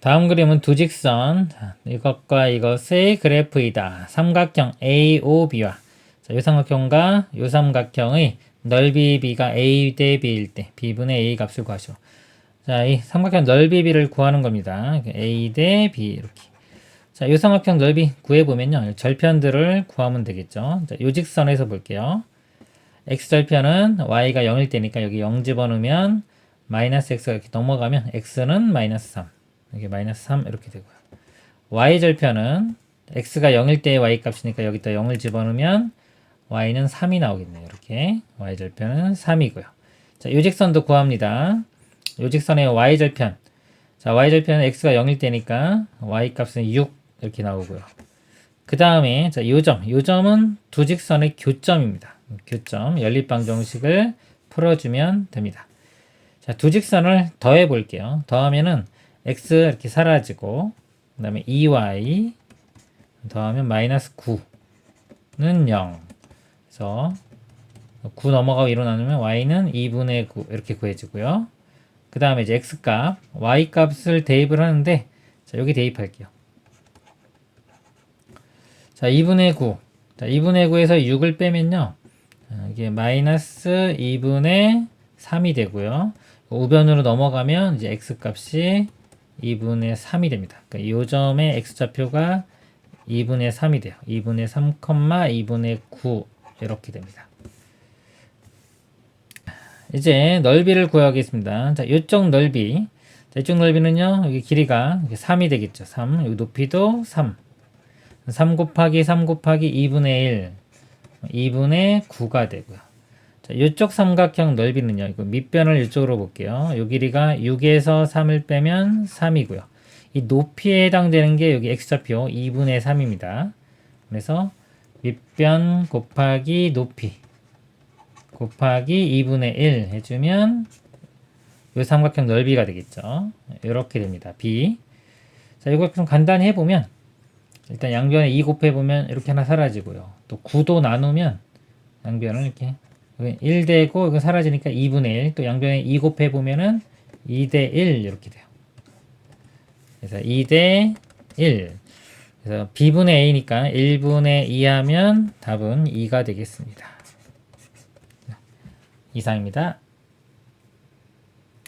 다음 그림은 두 직선. 자, 이것과 이것의 그래프이다. 삼각형 AOB와 자, 이 삼각형과 이 삼각형의 넓이 B가 A 대 B일 때 B분의 A 값을 구하시오. 자, 이 삼각형 넓이 B를 구하는 겁니다. A 대 B 이렇게. 자, 이 삼각형 넓이 구해보면요. 절편들을 구하면 되겠죠. 자, 요 직선에서 볼게요. x절편은 y가 0일 때니까 여기 0 집어넣으면 마이너스 x가 이렇게 넘어가면 x는 마이너스 3 이게 마이너스 3 이렇게 되고요. y절편은 x가 0일 때의 y 값이니까 여기다 0을 집어넣으면 y는 3이 나오겠네요. 이렇게 y절편은 3이고요. 자, 요직선도 구합니다. 요직선의 y절편 자, y절편은 x가 0일 때니까 y 값은 6 이렇게 나오고요. 그 다음에 자, 요점 요점은 두 직선의 교점입니다. 교점 연립방 정식을 풀어주면 됩니다. 자, 두 직선을 더해 볼게요. 더하면은 x 이렇게 사라지고 그 다음에 2y 더하면 마이너스 9는 0 그래서 9 넘어가고 1로 나누면 y는 2분의 9 이렇게 구해지고요. 그 다음에 이제 x값, y값을 대입을 하는데 자, 여기 대입할게요. 자, 2분의 9. 자, 2분의 9에서 6을 빼면요. 자, 이게 마이너스 2분의 3이 되고요. 우변으로 넘어가면 이제 x값이 2분의 3이 됩니다. 그러니까 이 점의 x좌표가 2분의 3이 돼요. 2분의 3, 2분의 9 이렇게 됩니다. 이제 넓이를 구하겠습니다. 자, 이쪽 넓이. 자, 이쪽 넓이는요. 여기 길이가 3이 되겠죠. 3. 여기 높이도 3. 3 곱하기 3 곱하기 2분의 1. 2분의 9가 되고요. 자, 이쪽 삼각형 넓이는요. 이거 밑변을 이쪽으로 볼게요. 요 길이가 6에서 3을 빼면 3이고요. 이 높이에 해당되는 게 여기 x좌표 2분의 3입니다. 그래서 밑변 곱하기 높이 곱하기 2분의 1 해주면 이 삼각형 넓이가 되겠죠. 이렇게 됩니다. b. 자, 이걸 좀 간단히 해보면 일단 양변에 2 곱해보면 이렇게 하나 사라지고요. 또 9도 나누면 양변은 이렇게 1 되고 이거 사라지니까 2분의 1. 또 양변에 2 곱해 보면은 2 대 1 이렇게 돼요. 그래서 2 대 1. 그래서 b분의 a니까 1분의 2 하면 답은 2가 되겠습니다. 이상입니다.